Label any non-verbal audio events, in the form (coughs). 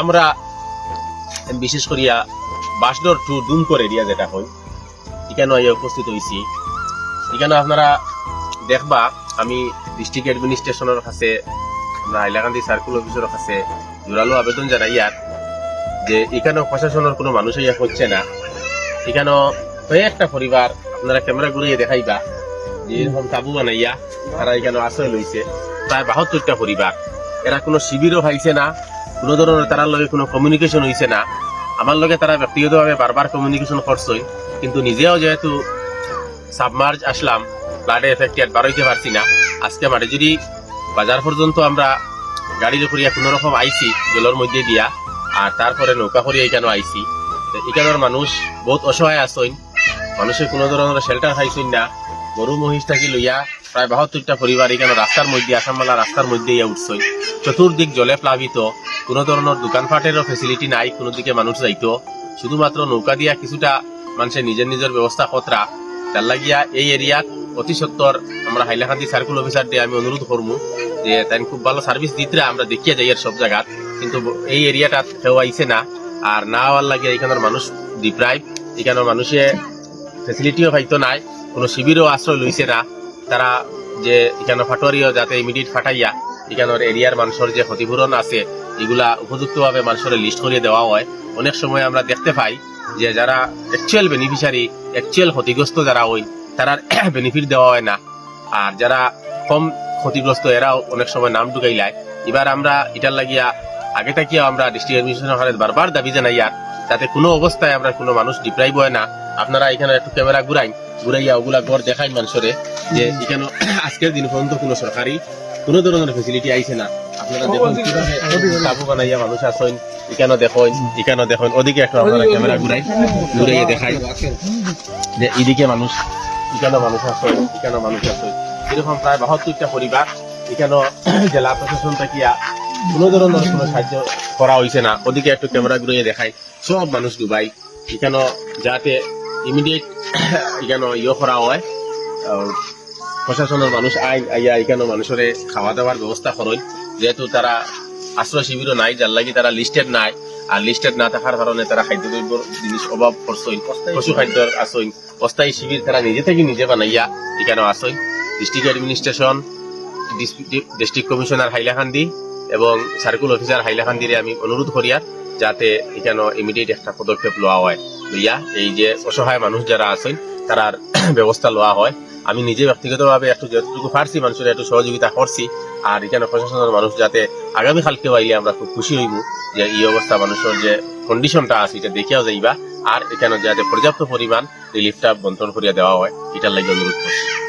আমরা বিশেষ করিয়া বাসডোর টু ডুম করে এরিয়া যেটা হয় এখানে উপস্থিত হয়েছি এখানে আপনারা দেখবা, আমি ডিস্ট্রিক্ট অ্যাডমিনিস্ট্রেশনের কাছে, আমরা হাইলাকান্দি সার্কুল অফিসের কাছে জোরালো আবেদন জানাই আর যে এখানেও প্রশাসনের কোনো মানুষ ইয়া হচ্ছে না। এখানেও কয়েকটা পরিবার আপনারা ক্যামেরা ঘুরিয়ে দেখাইবা, যে এরকম তাবু বানাইয়া তারা এখানে আশ্রয় লইছে। প্রায় বাহাত্তরটা পরিবার। এরা কোনো শিবিরও পাইছে না। কোনো ধরনের তারার লগে কোনো কমিউনিকেশন হইছে না। আমার লগে তারা ব্যক্তিগতভাবে বারবার কমিউনিকেশন করছই কিন্তু নিজেও যেহেতু সাবমার্জ আসলাম ফ্লাডে এফেক্টেড বারোইতে পারছি না। আজকে যদি বাজার পর্যন্ত আমরা গাড়ি করিয়া কোনো রকম আইছি জলের মধ্যে দিয়া আর তারপরে নৌকা করিয়া এখানে আইছি। এখানের মানুষ বহুত অসহায় আসইন মানুষের কোনো ধরনের শেল্টার খাইছইন না গরু মহিষ থাকি লইয়া প্রায় বাহাত্তরটা পরিবার এখানে রাস্তার মধ্যে, আসামবালা রাস্তার মধ্যে ইয়া উঠছই চতুর্দিক জলে প্লাবিত, কোনো ধরনের দোকানপাটেরও ফেসিলিটি নাই, কোনো দিকে মানুষ যাইতো। শুধুমাত্র নৌকা দিয়া কিছুটা মানুষের নিজের নিজের ব্যবস্থা কতরা, তার লাগিয়া এই এরিয়াত অতি সত্তর, আমরা হাইলাকান্দি সার্কুল অফিসার দিয়ে আমি অনুরোধ করব যে তাই খুব ভালো সার্ভিস দিতে আমরা দেখিয়ে যাই আর সব জায়গাত। কিন্তু এই এরিয়াটা কেউ আইছে না, আর না হওয়ার লাগে এখানের মানুষ ডিপ্রাইভ এখানের মানুষে ফেসিলিটিও পাইতো নাই, কোনো শিবিরও আশ্রয় লইছে না। তারা যে এখানে ফাটোয়ারিও যাতে ইমিডিয়েট ফাটাইয়া এখানের এরিয়ার মানুষের যে ক্ষতিপূরণ আছে, এগুলা উপযুক্তভাবে মানুষের লিস্ট করিয়ে দেওয়া হয়। অনেক সময় আমরা দেখতে পাই যে যারা অ্যাকচুয়াল বেনিফিশিয়ারি অ্যাকচুয়াল ক্ষতিগ্রস্ত যারা হই তারা বেনিফিট দেওয়া হয় না। আর যারা কম ক্ষতিগ্রস্ত, এরাও অনেক সময় নাম ঢুকাইলায় এবার আমরা এটার লাগিয়া, আগে থাকিয়া আমরা ডিস্ট্রিক্ট অ্যাডমিনিস্ট্রেশনের হারে বারবার দাবি জানাই আর যাতে কোনো অবস্থায় আমরা কোনো মানুষ ডিপ্রাইভ হয় না। আপনারা এখানে একটু ক্যামেরা ঘুরাই ঘুরাইয়া ওগুলা ঘর দেখাই মানুষরে যে এখানে (coughs) আজকের দিন পর্যন্ত কোনো সরকারি কোনো ধরনের ফেসিলিটি আইছে না। আপনারা দেখুন তাবু বানাইয়া মানুষ আসেন এখানে দেখুন এখানে দেখুন। ওদিকে একটু আপনারা ক্যামেরা ঘুরাই ঘুরাইয়া দেখাই যে এদিকে মানুষ এখানে মানুষ আছে এখানে মানুষ আছে এরকম প্রায় বাহাত্তরটা পরিবার এখানে (coughs) জেলা প্রশাসন থাকিয়া কোনো ধরনের কোনো সাহায্য করা হয়েছে না। ওদিকে একটু ক্যামেরা ঘুরিয়ে দেখাই। সব মানুষ ডুবাই। এখানে যাতে ইমিডিয়েট (coughs) এখানে ইয়ে করা হয় প্রশাসনের মানুষ আই আইয়া এখানে মানুষের খাওয়া দাওয়ার ব্যবস্থা করেন। যেহেতু তারা আশ্রয় শিবিরও নাই যার লাগি তারা লিস্টেড নাই। আর লিস্টেড না থাকার কারণে তারা খাদ্য খাদ্যদ্রব্য জিনিস অভাব করছইন পশু খাদ্যর আসইন অস্থায়ী শিবির তারা নিজে থেকে নিজে বানাইয়া এখানে আসইন district administration district commissioner Hailakandi এবং সার্কুল অফিসার হাইলাকান্দিরে আমি অনুরোধ করিয়ার যাতে এখানে ইমিডিয়েট একটা পদক্ষেপ লওয়া হয়। লইয়া এই যে অসহায় মানুষ যারা আছেন তারার (clears throat) ব্যবস্থা লওয়া হয়। আমি নিজে ব্যক্তিগতভাবে একটু যতটুকু পারছি, মানুষের একটু সহযোগিতা করছি আর এখানে প্রশাসনের মানুষ যাতে আগামী কালকে আইলে আমরা খুব খুশি হইব যে এই অবস্থা মানুষের যে কন্ডিশনটা আছে, এটা দেখিয়াও যাইবা। আর এখানে যাতে পর্যাপ্ত পরিমাণ রিলিফটা বন্টন করিয়া দেওয়া হয়, এটার লাগে অনুরোধ করছি।